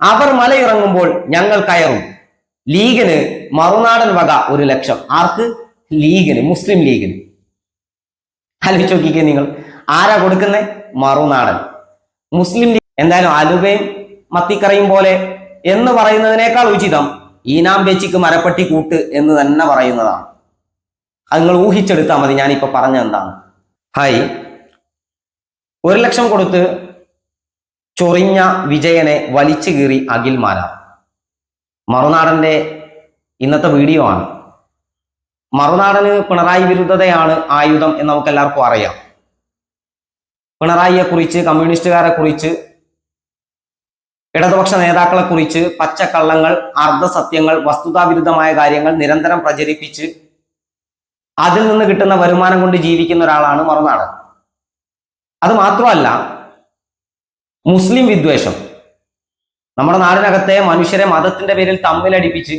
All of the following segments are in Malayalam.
അവർ മലയിറങ്ങുമ്പോൾ ഞങ്ങൾ കയറും. ലീഗിന് മറുനാടൻ വക ഒരു ലക്ഷം. ആർക്ക്? ലീഗിന് മുസ്ലിം ലീഗിന്. ആലോചിച്ച് നോക്കിക്കേ നിങ്ങൾ. ആരാ കൊടുക്കുന്നത് മറുനാടൻ. മുസ്ലിം ലീഗ് എന്തായാലും അലുവയും മത്തിക്കറയും പോലെ എന്ന് പറയുന്നതിനേക്കാൾ ഉചിതം ഈനാം പേച്ചിക്ക് മരപ്പട്ടി കൂട്ട് എന്ന് തന്നെ പറയുന്നതാണ്. അത് നിങ്ങൾ ഊഹിച്ചെടുത്താൽ മതി. ഞാനിപ്പോ പറഞ്ഞ എന്താണ്? ഹായ്. ഒരു ലക്ഷം കൊടുത്ത് ചൊറിഞ്ഞ വിജയനെ വലിച്ചു കീറി അഖിൽ അഖിൽമാല മറുനാടന്റെ ഇന്നത്തെ വീഡിയോ ആണ്. മറുനാടന് പിണറായി വിരുദ്ധതയാണ് ആയുധം എന്ന് നമുക്ക് എല്ലാവർക്കും അറിയാം. പിണറായിയെ കുറിച്ച് കമ്മ്യൂണിസ്റ്റുകാരെ കുറിച്ച് ഇടതുപക്ഷ നേതാക്കളെ കുറിച്ച് പച്ചക്കള്ളങ്ങൾ അർദ്ധസത്യങ്ങൾ വസ്തുതാവിരുദ്ധമായ കാര്യങ്ങൾ നിരന്തരം പ്രചരിപ്പിച്ച് അതിൽ നിന്ന് കിട്ടുന്ന വരുമാനം കൊണ്ട് ജീവിക്കുന്ന ഒരാളാണ് മറുനാടൻ. അത് മാത്രമല്ല മുസ്ലിം വിദ്വേഷം. നമ്മുടെ നാടിനകത്തെ മനുഷ്യരെ മതത്തിന്റെ പേരിൽ തമ്മിലടിപ്പിച്ച്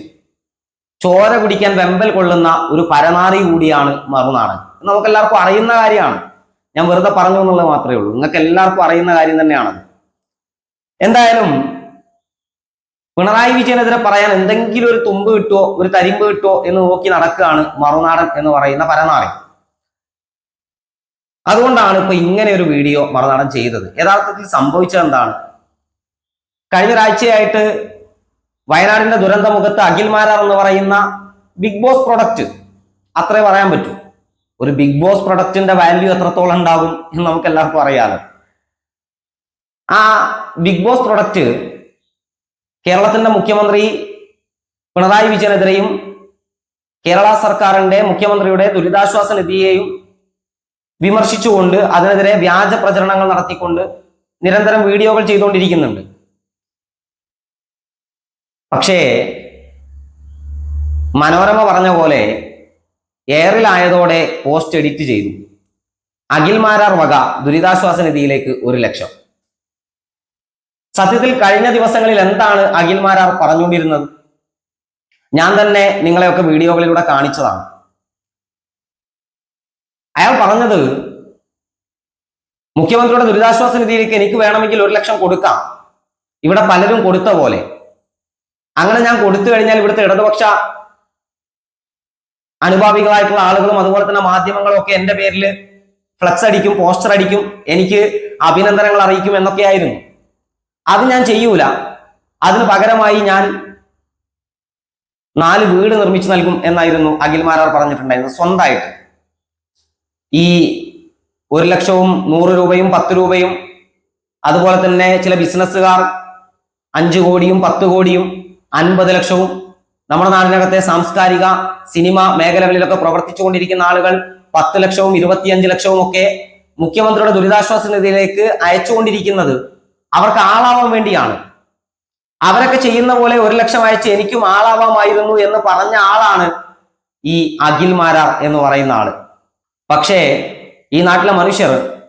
ചോര കുടിക്കാൻ വെമ്പൽ കൊള്ളുന്ന ഒരു പരനാറി കൂടിയാണ് മറുനാടൻ. നമുക്ക് എല്ലാവർക്കും അറിയുന്ന കാര്യമാണ്. ഞാൻ വെറുതെ പറഞ്ഞു എന്നുള്ളത് മാത്രമേ ഉള്ളൂ. നിങ്ങൾക്ക് എല്ലാവർക്കും അറിയുന്ന കാര്യം തന്നെയാണ് എന്തായാലും പിണറായി വിജയനെതിരെ പറയാൻ എന്തെങ്കിലും ഒരു തുമ്പ് കിട്ടുമോ ഒരു തരിമ്പ് കിട്ടുമോ എന്ന് നോക്കി നടക്കുകയാണ് മറുനാടൻ എന്ന് പറയുന്ന പരനാറി. അതുകൊണ്ടാണ് ഇപ്പൊ ഇങ്ങനെ ഒരു വീഡിയോ മറുനാടൻ ചെയ്തത്. യഥാർത്ഥത്തിൽ സംഭവിച്ചത് എന്താണ്? കഴിഞ്ഞ ഒരാഴ്ചയായിട്ട് വയനാടിന്റെ ദുരന്തമുഖത്ത് അഖിൽമാരാർ എന്ന് പറയുന്ന ബിഗ് ബോസ് പ്രൊഡക്റ്റ് അത്രേ പറയാൻ പറ്റൂ. ഒരു ബിഗ് ബോസ് പ്രൊഡക്റ്റിന്റെ വാല്യൂ എത്രത്തോളം ഉണ്ടാകും എന്ന് നമുക്ക് എല്ലാവർക്കും അറിയാലോ. ആ ബിഗ് ബോസ് പ്രൊഡക്റ്റ് കേരളത്തിന്റെ മുഖ്യമന്ത്രി പിണറായി വിജയനെതിരെയും കേരള സർക്കാരിന്റെ മുഖ്യമന്ത്രിയുടെ ദുരിതാശ്വാസ നിധിയെയും വിമർശിച്ചുകൊണ്ട് അതിനെതിരെ വ്യാജ പ്രചരണങ്ങൾ നടത്തിക്കൊണ്ട് നിരന്തരം വീഡിയോകൾ ചെയ്തുകൊണ്ടിരിക്കുന്നുണ്ട്. പക്ഷേ മനോരമ പറഞ്ഞ പോലെ എയറിലായതോടെ പോസ്റ്റ് എഡിറ്റ് ചെയ്തു. അഖിൽമാരാർ വക ദുരിതാശ്വാസ നിധിയിലേക്ക് ഒരു ലക്ഷം. സത്യത്തിൽ കഴിഞ്ഞ ദിവസങ്ങളിൽ എന്താണ് അഖിൽമാരാർ പറഞ്ഞുകൊണ്ടിരുന്നത്? ഞാൻ തന്നെ നിങ്ങളെയൊക്കെ വീഡിയോകളിലൂടെ കാണിച്ചതാണ്. അയാൾ പറഞ്ഞത് മുഖ്യമന്ത്രിയുടെ ദുരിതാശ്വാസ നിധിയിലേക്ക് എനിക്ക് വേണമെങ്കിൽ ഒരു ലക്ഷം കൊടുക്കാം. ഇവിടെ പലരും കൊടുത്ത പോലെ. അങ്ങനെ ഞാൻ കൊടുത്തു കഴിഞ്ഞാൽ ഇവിടുത്തെ ഇടതുപക്ഷ അനുഭാവികളായിട്ടുള്ള ആളുകളും അതുപോലെ തന്നെ മാധ്യമങ്ങളും ഒക്കെ എന്റെ പേരിൽ ഫ്ലക്സ് അടിക്കും പോസ്റ്റർ അടിക്കും എനിക്ക് അഭിനന്ദനങ്ങൾ അറിയിക്കും എന്നൊക്കെയായിരുന്നു അത് ഞാൻ ചെയ്യൂല. അതിന് പകരമായി ഞാൻ നാല് വീട് നിർമ്മിച്ചു നൽകും എന്നായിരുന്നു അഖിൽമാരാർ പറഞ്ഞിട്ടുണ്ടായിരുന്നത് സ്വന്തമായിട്ട്. ഈ ഒരു ലക്ഷവും നൂറ് രൂപയും പത്ത് രൂപയും അതുപോലെ തന്നെ ചില ബിസിനസ്സുകാർ അഞ്ച് കോടിയും പത്ത് കോടിയും അൻപത് ലക്ഷവും നമ്മുടെ നാടിനകത്തെ സാംസ്കാരിക സിനിമ മേഖലകളിലൊക്കെ പ്രവർത്തിച്ചു കൊണ്ടിരിക്കുന്ന ആളുകൾ പത്ത് ലക്ഷവും ഇരുപത്തിയഞ്ച് ലക്ഷവും ഒക്കെ മുഖ്യമന്ത്രിയുടെ ദുരിതാശ്വാസ നിധിയിലേക്ക് അയച്ചുകൊണ്ടിരിക്കുന്നത് അവർക്ക് ആളാവാൻ വേണ്ടിയാണ്. അവരൊക്കെ ചെയ്യുന്ന പോലെ ഒരു ലക്ഷം അയച്ച് എനിക്കും ആളാവാമായിരുന്നു എന്ന് പറഞ്ഞ ആളാണ് ഈ അഖിൽ മാരാർ എന്ന് പറയുന്ന ആൾ. പക്ഷേ ഈ നാട്ടിലെ മനുഷ്യർ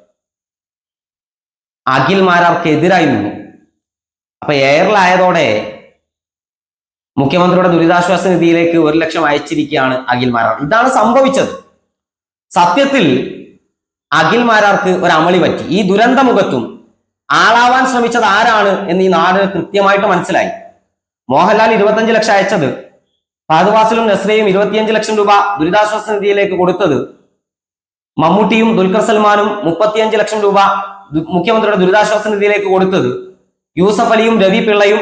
അഖിൽമാരാർക്കെതിരായി നിന്നു. അപ്പൊ എയറിലായതോടെ മുഖ്യമന്ത്രിയുടെ ദുരിതാശ്വാസ നിധിയിലേക്ക് ഒരു ലക്ഷം അയച്ചിരിക്കുകയാണ് അഖിൽമാരാർ. ഇതാണ് സംഭവിച്ചത്. സത്യത്തിൽ അഖിൽമാരാർക്ക് ഒരു അമളി പറ്റി. ഈ ദുരന്തമുഖത്തും ആളാവാൻ ശ്രമിച്ചത് ആരാണ് എന്ന് ഈ നാടിന് കൃത്യമായിട്ട് മനസ്സിലായി. മോഹൻലാൽ ഇരുപത്തഞ്ച് ലക്ഷം അയച്ചത് ഫഹദ്വാസിലും നസ്രയും ഇരുപത്തിയഞ്ച് ലക്ഷം രൂപ ദുരിതാശ്വാസ നിധിയിലേക്ക് കൊടുത്തത് മമ്മൂട്ടിയും ദുൽഖർ സൽമാനും മുപ്പത്തിയഞ്ച് ലക്ഷം രൂപ മുഖ്യമന്ത്രിയുടെ ദുരിതാശ്വാസ നിധിയിലേക്ക് കൊടുത്തത് യൂസഫ് അലിയും രവി പിള്ളയും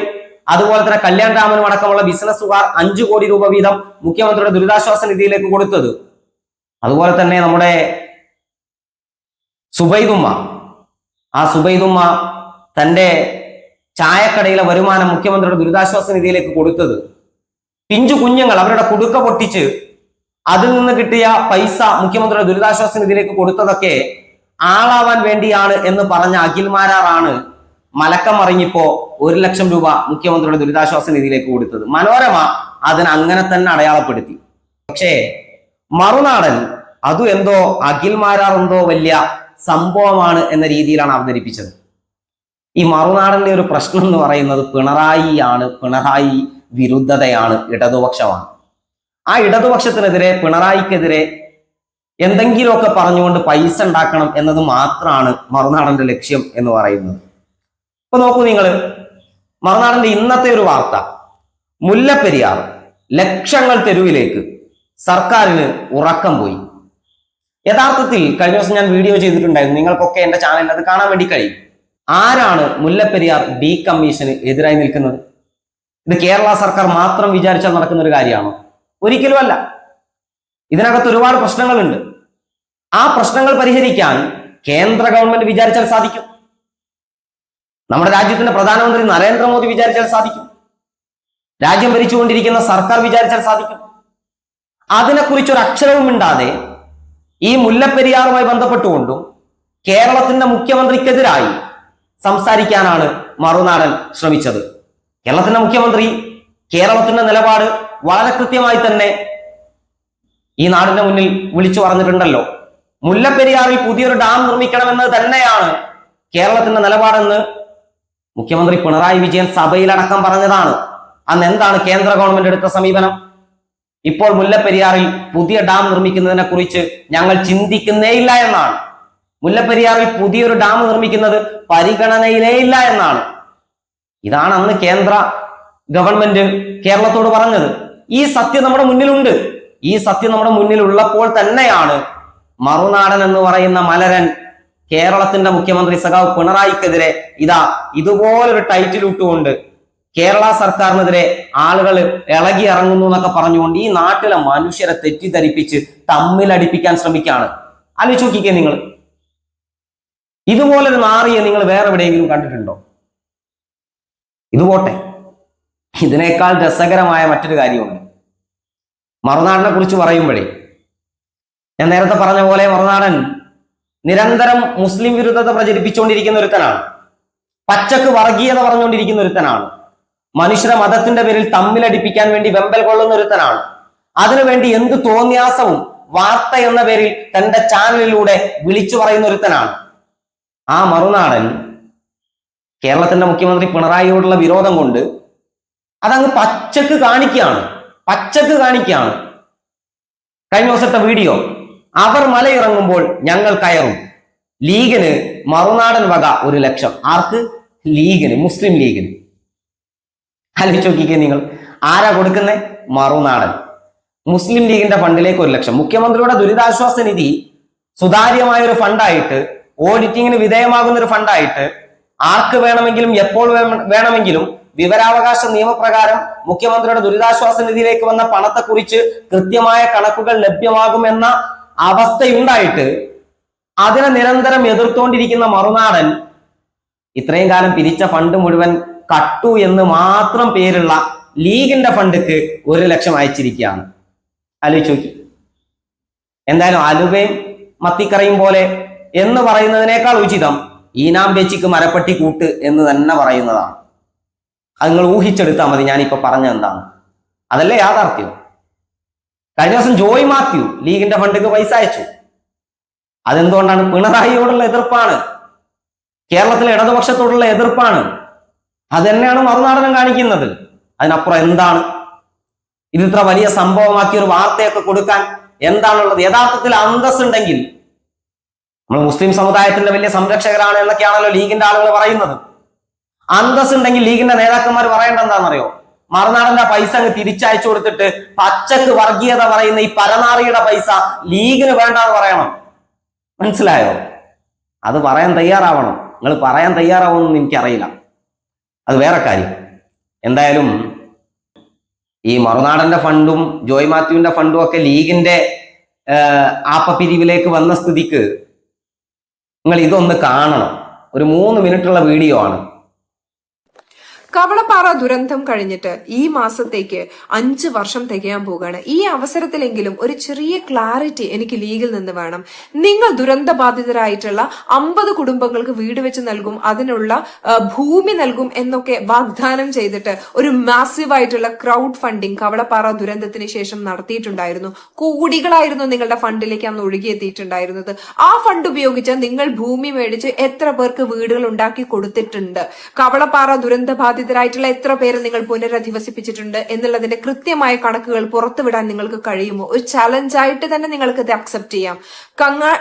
അതുപോലെ തന്നെ കല്യാൺ രാമനും അടക്കമുള്ള ബിസിനസ്സുകാർ അഞ്ചു കോടി രൂപ വീതം മുഖ്യമന്ത്രിയുടെ ദുരിതാശ്വാസ നിധിയിലേക്ക് കൊടുത്തത്. അതുപോലെ തന്നെ നമ്മുടെ സുബൈദുമ്മ. ആ സുബൈദുമ്മ തന്റെ ചായക്കടയിലെ വരുമാനം മുഖ്യമന്ത്രിയുടെ ദുരിതാശ്വാസ നിധിയിലേക്ക് കൊടുത്തത്. പിഞ്ചു കുഞ്ഞുങ്ങൾ അവരുടെ കുടുക്ക പൊട്ടിച്ച് അതിൽ നിന്ന് കിട്ടിയ പൈസ മുഖ്യമന്ത്രിയുടെ ദുരിതാശ്വാസ നിധിയിലേക്ക് കൊടുത്തതൊക്കെ ആളാവാൻ വേണ്ടിയാണ് എന്ന് പറഞ്ഞ അഖിൽമാരാറാണ് മലക്കം മറിഞ്ഞിപ്പോ ഒരു ലക്ഷം രൂപ മുഖ്യമന്ത്രിയുടെ ദുരിതാശ്വാസ നിധിയിലേക്ക് കൊടുത്തത്. മനോരമ അതിന് അങ്ങനെ തന്നെ അടയാളപ്പെടുത്തി. പക്ഷേ മറുനാടൻ അതും എന്തോ അഖിൽമാരാർ എന്തോ വലിയ സംഭവമാണ് എന്ന രീതിയിലാണ് അവതരിപ്പിച്ചത്. ഈ മറുനാടന്റെ ഒരു പ്രശ്നം എന്ന് പറയുന്നത് പിണറായിയാണ്. പിണറായി വിരുദ്ധതയാണ് ഇടതുപക്ഷമാണ്. ആ ഇടതുപക്ഷത്തിനെതിരെ പിണറായിക്കെതിരെ എന്തെങ്കിലുമൊക്കെ പറഞ്ഞുകൊണ്ട് പൈസ ഉണ്ടാക്കണം എന്നത് മാത്രമാണ് മറുനാടന്റെ ലക്ഷ്യം എന്ന് പറയുന്നത്. ഇപ്പൊ നോക്കൂ നിങ്ങൾ മറുനാടന്റെ ഇന്നത്തെ ഒരു വാർത്ത. മുല്ലപ്പെരിയാർ ലക്ഷങ്ങൾ തെരുവിലേക്ക് സർക്കാരിന് ഉറക്കം പോയി. യഥാർത്ഥത്തിൽ കഴിഞ്ഞ ദിവസം ഞാൻ വീഡിയോ ചെയ്തിട്ടുണ്ടായിരുന്നു. നിങ്ങൾക്കൊക്കെ എന്റെ ചാനലിൽ അത് കാണാൻ വേണ്ടി കഴിയും. ആരാണ് മുല്ലപ്പെരിയാർ ഡീ കമ്മീഷന് എതിരായി നിൽക്കുന്നത്? ഇത് കേരള സർക്കാർ മാത്രം വിചാരിച്ചാൽ നടക്കുന്ന ഒരു കാര്യമാണോ? ഒരിക്കലും അല്ല. ഇതിനകത്ത് ഒരുപാട് പ്രശ്നങ്ങളുണ്ട്. ആ പ്രശ്നങ്ങൾ പരിഹരിക്കാൻ കേന്ദ്ര ഗവൺമെന്റ് വിചാരിച്ചാൽ സാധിക്കും. നമ്മുടെ രാജ്യത്തിന്റെ പ്രധാനമന്ത്രി നരേന്ദ്രമോദി വിചാരിച്ചാൽ സാധിക്കും. രാജ്യം ഭരിച്ചുകൊണ്ടിരിക്കുന്ന സർക്കാർ വിചാരിച്ചാൽ സാധിക്കും. അതിനെക്കുറിച്ച് ഒരു അക്ഷരവും ഇണ്ടാതെ ഈ മുല്ലപ്പെരിയാറുമായി ബന്ധപ്പെട്ടുകൊണ്ടും കേരളത്തിന്റെ മുഖ്യമന്ത്രിക്കെതിരായി സംസാരിക്കാനാണ് മറുനാടൻ ശ്രമിച്ചത്. കേരളത്തിന്റെ മുഖ്യമന്ത്രി കേരളത്തിന്റെ നിലപാട് വളരെ കൃത്യമായി തന്നെ ഈ നാടിന്റെ മുന്നിൽ വിളിച്ചു പറഞ്ഞിട്ടുണ്ടല്ലോ. മുല്ലപ്പെരിയാറിൽ പുതിയൊരു ഡാം നിർമ്മിക്കണമെന്നത് തന്നെയാണ് കേരളത്തിന്റെ നിലപാടെന്ന് മുഖ്യമന്ത്രി പിണറായി വിജയൻ സഭയിലടക്കം പറഞ്ഞതാണ്. അന്ന് എന്താണ് കേന്ദ്ര ഗവൺമെന്റ് എടുത്ത സമീപനം? ഇപ്പോൾ മുല്ലപ്പെരിയാറിൽ പുതിയ ഡാം നിർമ്മിക്കുന്നതിനെ കുറിച്ച് ഞങ്ങൾ ചിന്തിക്കുന്നേയില്ല എന്നാണ്. മുല്ലപ്പെരിയാറിൽ പുതിയൊരു ഡാം നിർമ്മിക്കുന്നത് പരിഗണനയിലേ ഇല്ല എന്നാണ്. ഇതാണ് അന്ന് കേന്ദ്ര ഗവൺമെന്റ് കേരളത്തോട് പറഞ്ഞത്. ഈ സത്യം നമ്മുടെ മുന്നിലുണ്ട്. ഈ സത്യം നമ്മുടെ മുന്നിലുള്ളപ്പോൾ തന്നെയാണ് മറുനാടൻ എന്ന് പറയുന്ന മലരൻ കേരളത്തിന്റെ മുഖ്യമന്ത്രി സഖാവ് പിണറായിക്കെതിരെ ഇതാ ഇതുപോലൊരു ടൈറ്റിൽ ഇട്ടുകൊണ്ട് കേരള സർക്കാരിനെതിരെ ആളുകൾ ഇളകി ഇറങ്ങുന്നു എന്നൊക്കെ പറഞ്ഞുകൊണ്ട് ഈ നാട്ടിലെ മനുഷ്യരെ തെറ്റിദ്ധരിപ്പിച്ച് തമ്മിലടിപ്പിക്കാൻ ശ്രമിക്കുകയാണ്. ആലോചിച്ച് നോക്കിക്കേ നിങ്ങൾ. ഇതുപോലൊരു നാറിയെ നിങ്ങൾ വേറെ എവിടെയെങ്കിലും കണ്ടിട്ടുണ്ടോ? ഇത് പോട്ടെ ഇതിനേക്കാൾ രസകരമായ മറ്റൊരു കാര്യമുണ്ട്. മറുനാടിനെ കുറിച്ച് പറയുമ്പോഴേ ഞാൻ നേരത്തെ പറഞ്ഞ പോലെ മറുനാടൻ നിരന്തരം മുസ്ലിം വിരുദ്ധത പ്രചരിപ്പിച്ചുകൊണ്ടിരിക്കുന്ന ഒരുത്തനാണ്. പച്ചക്ക് വർഗീയത പറഞ്ഞുകൊണ്ടിരിക്കുന്ന ഒരുത്തനാണ്. മനുഷ്യരെ മതത്തിന്റെ പേരിൽ തമ്മിലടിപ്പിക്കാൻ വേണ്ടി വെമ്പൽ കൊള്ളുന്ന ഒരുത്തനാണ്. അതിനുവേണ്ടി എന്ത് തോന്നിയാസവും വാർത്ത എന്ന പേരിൽ തന്റെ ചാനലിലൂടെ വിളിച്ചു പറയുന്ന ഒരുത്തനാണ്. ആ മറുനാടൻ കേരളത്തിന്റെ മുഖ്യമന്ത്രി പിണറായിയോടുള്ള വിരോധം കൊണ്ട് അതങ്ങ് പച്ചക്ക് കാണിക്കുകയാണ്. പച്ചക്ക് കാണിക്കുകയാണ്. കഴിഞ്ഞ ദിവസത്തെ വീഡിയോ. അവർ മലയിറങ്ങുമ്പോൾ ഞങ്ങൾ കയറും. ലീഗിന് മറുനാടൻ വക ഒരു ലക്ഷം. ആർക്ക്? ലീഗിന് മുസ്ലിം ലീഗിന്. ആലോചിച്ച് നോക്കിക്കേ നിങ്ങൾ. ആരാ കൊടുക്കുന്നത് മറുനാടൻ. മുസ്ലിം ലീഗിന്റെ ഫണ്ടിലേക്ക് ഒരു ലക്ഷം. മുഖ്യമന്ത്രിയുടെ ദുരിതാശ്വാസ നിധി സുതാര്യമായ ഒരു ഫണ്ടായിട്ട് ഓഡിറ്റിങ്ങിന് വിധേയമാകുന്ന ഒരു ഫണ്ടായിട്ട് ആർക്ക് വേണമെങ്കിലും എപ്പോൾ വേണമെങ്കിലും വിവരാവകാശ നിയമപ്രകാരം മുഖ്യമന്ത്രിയുടെ ദുരിതാശ്വാസ നിധിയിലേക്ക് വന്ന പണത്തെക്കുറിച്ച് കൃത്യമായ കണക്കുകൾ ലഭ്യമാകുമെന്ന അവസ്ഥയുണ്ടായിട്ട് അതിനെ നിരന്തരം എതിർത്തുകൊണ്ടിരിക്കുന്ന മറുനാടൻ ഇത്രയും കാലം പിരിച്ച ഫണ്ട് മുഴുവൻ കട്ടു എന്ന് മാത്രം പേരുള്ള ലീഗിന്റെ ഫണ്ടിക്ക് ഒരു ലക്ഷം അയച്ചിരിക്കുകയാണ്. ആലോചിച്ച് നോക്കി. എന്തായാലും അലുവയും മത്തിക്കറയും പോലെ എന്ന് പറയുന്നതിനേക്കാൾ ഉചിതം ഈനാം പേച്ചിക്ക് മരപ്പട്ടി കൂട്ട് എന്ന് തന്നെ പറയുന്നതാണ്. അത് നിങ്ങൾ ഊഹിച്ചെടുത്താൽ മതി ഞാനിപ്പോൾ പറഞ്ഞത് എന്താണ്. അതല്ലേ യാഥാർത്ഥ്യം. കഴിഞ്ഞ ദിവസം ജോയ് മാത്യു ലീഗിന്റെ ഫണ്ടിക്ക് പൈസ അയച്ചു. അതെന്തുകൊണ്ടാണ്? പിണറായിയോടുള്ള എതിർപ്പാണ്. കേരളത്തിലെ ഇടതുപക്ഷത്തോടുള്ള എതിർപ്പാണ്. അത് തന്നെയാണ് മറുനാടനം കാണിക്കുന്നത്. അതിനപ്പുറം എന്താണ്? ഇത് ഇത്ര വലിയ സംഭവമാക്കി ഒരു വാർത്തയൊക്കെ കൊടുക്കാൻ എന്താണുള്ളത്? യഥാർത്ഥത്തിൽ അന്തസ്സുണ്ടെങ്കിൽ നമ്മൾ മുസ്ലിം സമുദായത്തിന്റെ വലിയ സംരക്ഷകരാണ് എന്നൊക്കെയാണല്ലോ ലീഗിന്റെ ആളുകൾ പറയുന്നത്. അന്തസ് ഉണ്ടെങ്കിൽ ലീഗിന്റെ നേതാക്കന്മാർ പറയേണ്ട എന്താണെന്നറിയോ? മറുനാടന്റെ പൈസ അങ്ങ് തിരിച്ചയച്ചു കൊടുത്തിട്ട് പച്ചക്ക് വർഗീയത പറയുന്ന ഈ പരനാറിയുടെ പൈസ ലീഗിന് വേണ്ടാന്ന് പറയണം. മനസ്സിലായോ? അത് പറയാൻ തയ്യാറാവണം. നിങ്ങൾ പറയാൻ തയ്യാറാവുമെന്ന് എനിക്കറിയില്ല. അത് വേറെ കാര്യം. എന്തായാലും ഈ മറുനാടന്റെ ഫണ്ടും ജോയ് മാത്യുവിന്റെ ഫണ്ടും ഒക്കെ ലീഗിന്റെ ആപ്പ ആപ്പപ്പിരിവിലേക്ക് വന്ന സ്ഥിതിക്ക് നിങ്ങൾ ഇതൊന്ന് കാണണം. ഒരു മൂന്ന് മിനിറ്റുള്ള വീഡിയോ ആണ്. കവളപ്പാറ ദുരന്തം കഴിഞ്ഞിട്ട് ഈ മാസത്തേക്ക് അഞ്ച് വർഷം തികയാൻ പോവുകയാണ്. ഈ അവസരത്തിലെങ്കിലും ഒരു ചെറിയ ക്ലാരിറ്റി എനിക്ക് ലീഗിൽ നിന്ന് വേണം. നിങ്ങൾ ദുരന്ത ബാധിതരായിട്ടുള്ള അമ്പത് കുടുംബങ്ങൾക്ക് വീട് വെച്ച് നൽകും അതിനുള്ള ഭൂമി നൽകും എന്നൊക്കെ വാഗ്ദാനം ചെയ്തിട്ട് ഒരു മാസീവ് ആയിട്ടുള്ള ക്രൗഡ് ഫണ്ടിങ് കവളപ്പാറ ദുരന്തത്തിന് ശേഷം നടത്തിയിട്ടുണ്ടായിരുന്നു. കോടികളായിരുന്നു നിങ്ങളുടെ ഫണ്ടിലേക്ക് അന്ന് ഒഴുകിയെത്തിയിട്ടുണ്ടായിരുന്നത്. ആ ഫണ്ട് ഉപയോഗിച്ച് നിങ്ങൾ ഭൂമി മേടിച്ച് എത്ര പേർക്ക് വീടുകൾ ഉണ്ടാക്കി കൊടുത്തിട്ടുണ്ട്? കവളപ്പാറ ദുരന്ത ബാധിത ബാധിതരായിട്ടുള്ള എത്ര പേര് നിങ്ങൾ പുനരധിവസിപ്പിച്ചിട്ടുണ്ട് എന്നുള്ളതിന്റെ കൃത്യമായ കണക്കുകൾ പുറത്തുവിടാൻ നിങ്ങൾക്ക് കഴിയുമോ? ഒരു ചലഞ്ചായിട്ട് തന്നെ നിങ്ങൾക്ക് ഇത് അക്സെപ്റ്റ് ചെയ്യാം. കങ്ങാ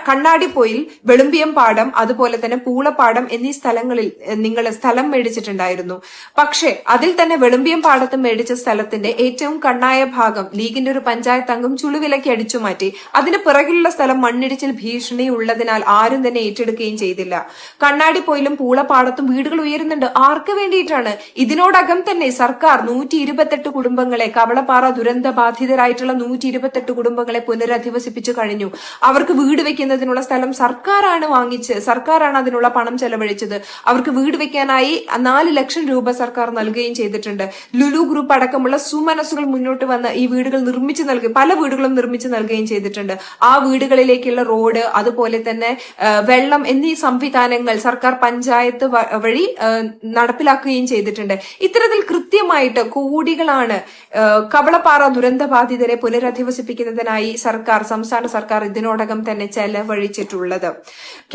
പോയിൽ വെളുമ്പിയം പാടം അതുപോലെ തന്നെ പൂളപ്പാടം എന്നീ സ്ഥലങ്ങളിൽ നിങ്ങൾ സ്ഥലം മേടിച്ചിട്ടുണ്ടായിരുന്നു. പക്ഷേ അതിൽ തന്നെ വെളുമ്പിയം പാടത്ത് മേടിച്ച സ്ഥലത്തിന്റെ ഏറ്റവും കണ്ണായ ഭാഗം ലീഗിന്റെ ഒരു പഞ്ചായത്ത് അംഗം ചുളുവിലക്കി അടിച്ചു മാറ്റി. അതിന് പിറകിലുള്ള സ്ഥലം മണ്ണിടിച്ചിൽ ഭീഷണി ഉള്ളതിനാൽ ആരും തന്നെ ഏറ്റെടുക്കുകയും ചെയ്തില്ല. കണ്ണാടിപ്പൊയിലും പൂളപ്പാടത്തും വീടുകൾ ഉയരുന്നുണ്ട്. ആർക്ക് വേണ്ടിയിട്ടാണ് ഇതിനോടകം തന്നെ സർക്കാർ നൂറ്റി ഇരുപത്തെട്ട് കുടുംബങ്ങളെ കവളപ്പാറ ദുരന്ത ബാധിതരായിട്ടുള്ള നൂറ്റി ഇരുപത്തെട്ട് കുടുംബങ്ങളെ പുനരധിവസിപ്പിച്ചു കഴിഞ്ഞു. അവർക്ക് വീട് വെക്കുന്നതിനുള്ള സ്ഥലം സർക്കാരാണ് വാങ്ങിച്ച് സർക്കാരാണ് അതിനുള്ള പണം ചെലവഴിച്ചത്. അവർക്ക് വീട് വെക്കാനായി നാല് ലക്ഷം രൂപ സർക്കാർ നൽകുകയും ചെയ്തിട്ടുണ്ട്. ലുലു ഗ്രൂപ്പ് അടക്കമുള്ള സുമനസ്സുകൾ മുന്നോട്ട് വന്ന് ഈ വീടുകൾ നിർമ്മിച്ചു നൽകി പല വീടുകളും നിർമ്മിച്ചു നൽകുകയും ചെയ്തിട്ടുണ്ട്. ആ വീടുകളിലേക്കുള്ള റോഡ് അതുപോലെ തന്നെ വെള്ളം എന്നീ സംവിധാനങ്ങൾ സർക്കാർ പഞ്ചായത്ത് വഴി നടപ്പിലാക്കുകയും ചെയ്തിട്ടുണ്ട്. ഇത്തരത്തിൽ കൃത്യമായിട്ട് കോടികളാണ് കവളപ്പാറ ദുരന്ത ബാധിതരെ പുനരധിവസിപ്പിക്കുന്നതിനായി സർക്കാർ സംസ്ഥാന സർക്കാർ ഇതിനോടകം തന്നെ ചെലവഴിച്ചിട്ടുള്ളത്.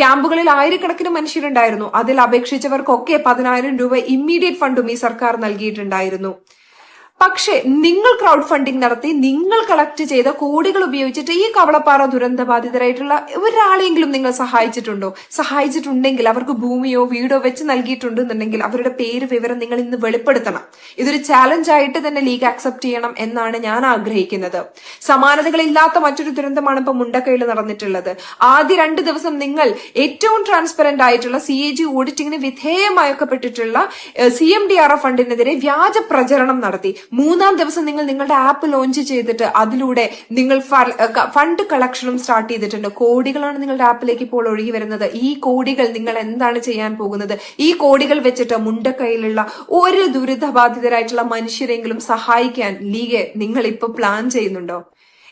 ക്യാമ്പുകളിൽ ആയിരക്കണക്കിന് മനുഷ്യരുണ്ടായിരുന്നു. അതിൽ അപേക്ഷിച്ചവർക്കൊക്കെ പതിനായിരം രൂപ ഇമ്മീഡിയറ്റ് ഫണ്ടും ഈ സർക്കാർ നൽകിയിട്ടുണ്ടായിരുന്നു. പക്ഷേ നിങ്ങൾ ക്രൗഡ് ഫണ്ടിംഗ് നടത്തി നിങ്ങൾ കളക്ട് ചെയ്ത കോടികൾ ഉപയോഗിച്ചിട്ട് ഈ കവളപ്പാറ ദുരന്ത ബാധിതരായിട്ടുള്ള ഒരാളെങ്കിലും നിങ്ങൾ സഹായിച്ചിട്ടുണ്ടോ? സഹായിച്ചിട്ടുണ്ടെങ്കിൽ അവർക്ക് ഭൂമിയോ വീടോ വെച്ച് നൽകിയിട്ടുണ്ടെന്നുണ്ടെങ്കിൽ അവരുടെ പേര് വിവരം നിങ്ങൾ ഇന്ന് വെളിപ്പെടുത്തണം. ഇതൊരു ചാലഞ്ച് ആയിട്ട് തന്നെ ലീഗ് ആക്സെപ്റ്റ് ചെയ്യണം എന്നാണ് ഞാൻ ആഗ്രഹിക്കുന്നത്. സമാനതകളില്ലാത്ത മറ്റൊരു ദുരന്തമാണ് ഇപ്പൊ മുണ്ടക്കയിൽ നടന്നിട്ടുള്ളത്. ആദ്യ രണ്ട് ദിവസം നിങ്ങൾ ഏറ്റവും ട്രാൻസ്പെറന്റ് ആയിട്ടുള്ള സി എ ജി ഓഡിറ്റിംഗിന് വിധേയമാക്കപ്പെട്ടിട്ടുള്ള C M D R F ഫണ്ടിനെതിരെ വ്യാജ പ്രചരണം നടത്തി. മൂന്നാം ദിവസം നിങ്ങൾ നിങ്ങളുടെ ആപ്പ് ലോഞ്ച് ചെയ്തിട്ട് അതിലൂടെ നിങ്ങൾ ഫണ്ട് കളക്ഷനും സ്റ്റാർട്ട് ചെയ്തിട്ടുണ്ട്. കോടികളാണ് നിങ്ങളുടെ ആപ്പിലേക്ക് ഇപ്പോൾ ഒഴുകി വരുന്നത്. ഈ കോടികൾ നിങ്ങൾ എന്താണ് ചെയ്യാൻ പോകുന്നത്? ഈ കോടികൾ വെച്ചിട്ട് മുണ്ടക്കൈയിലുള്ള ഒരു ദുരിതബാധിതരായിട്ടുള്ള മനുഷ്യരെങ്കിലും സഹായിക്കാൻ ലീഗ് നിങ്ങൾ ഇപ്പൊ പ്ലാൻ ചെയ്യുന്നുണ്ടോ?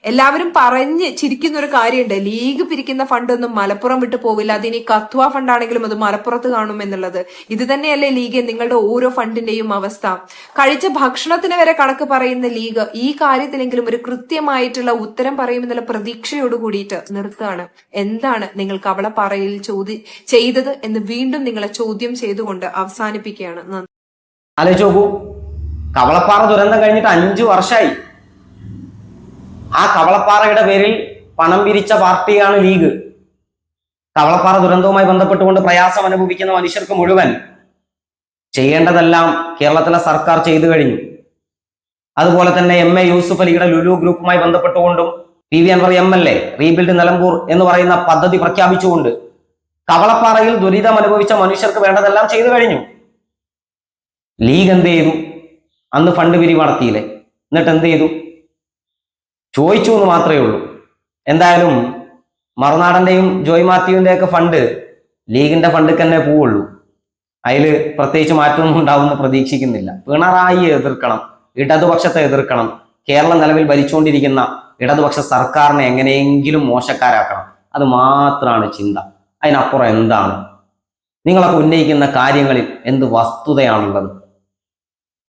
എല്ലാവരും പറഞ്ഞ് ചിരിക്കുന്ന ഒരു കാര്യമുണ്ട്. ലീഗ് പിരിക്കുന്ന ഫണ്ടൊന്നും മലപ്പുറം വിട്ടു പോവില്ല. അതിനി കത്വ ഫണ്ടാണെങ്കിലും അത് മലപ്പുറത്ത് കാണും എന്നുള്ളത്. ഇത് തന്നെയല്ലേ ലീഗ് നിങ്ങളുടെ ഓരോ ഫണ്ടിന്റെയും അവസ്ഥ. കഴിച്ച ഭക്ഷണത്തിന് വരെ കണക്ക് പറയുന്ന ലീഗ് ഈ കാര്യത്തിലെങ്കിലും ഒരു കൃത്യമായിട്ടുള്ള ഉത്തരം പറയുമെന്നുള്ള പ്രതീക്ഷയോട് കൂടിയിട്ട് നിർത്തുകയാണ്. എന്താണ് നിങ്ങൾ കവളപ്പാറയിൽ ചോദ്യ ചെയ്തത് എന്ന് വീണ്ടും നിങ്ങളെ ചോദ്യം ചെയ്തുകൊണ്ട് അവസാനിപ്പിക്കുകയാണ്. നന്ദി. കവളപ്പാറ ദുരന്തം കഴിഞ്ഞിട്ട് അഞ്ചു വർഷമായി ആ കവളപ്പാറയുടെ പേരിൽ പണം പിരിച്ച പാർട്ടിയാണ് ലീഗ്. കവളപ്പാറ ദുരന്തവുമായി ബന്ധപ്പെട്ടുകൊണ്ട് പ്രയാസം അനുഭവിക്കുന്ന മനുഷ്യർക്ക് മുഴുവൻ ചെയ്യേണ്ടതെല്ലാം കേരളത്തിലെ സർക്കാർ ചെയ്തു കഴിഞ്ഞു. അതുപോലെ തന്നെ എം എ യൂസുഫ് അലിയുടെ ലുലു ഗ്രൂപ്പുമായി ബന്ധപ്പെട്ടുകൊണ്ടും P V Anvar M L A rebuild Nilambur എന്ന് പറയുന്ന പദ്ധതി പ്രഖ്യാപിച്ചുകൊണ്ട് കവളപ്പാറയിൽ ദുരിതം അനുഭവിച്ച മനുഷ്യർക്ക് വേണ്ടതെല്ലാം ചെയ്തു കഴിഞ്ഞു. ലീഗ് എന്ത് ചെയ്തു? അന്ന് ഫണ്ട് പിരിവ് നടത്തിയില്ലേ? എന്നിട്ട് എന്ത് ചെയ്തു? ചോദിച്ചു എന്ന് മാത്രമേ ഉള്ളൂ. എന്തായാലും മറുനാടന്റെയും ജോയ് മാത്യുവിന്റെ ഒക്കെ ഫണ്ട് ലീഗിന്റെ ഫണ്ടിൽ തന്നെ പോവുള്ളൂ. അതിൽ പ്രത്യേകിച്ച് മാറ്റമൊന്നും ഉണ്ടാവുമെന്ന് പ്രതീക്ഷിക്കുന്നില്ല. പിണറായി എതിർക്കണം ഇടതുപക്ഷത്തെ എതിർക്കണം കേരളം നിലവിൽ ഭരിച്ചുകൊണ്ടിരിക്കുന്ന ഇടതുപക്ഷ സർക്കാരിനെ എങ്ങനെയെങ്കിലും മോശക്കാരാക്കണം. അത് മാത്രമാണ് ചിന്ത. അതിനപ്പുറം എന്താണ്? നിങ്ങളൊക്കെ ഉന്നയിക്കുന്ന കാര്യങ്ങളിൽ എന്ത് വസ്തുതയാണുള്ളത്?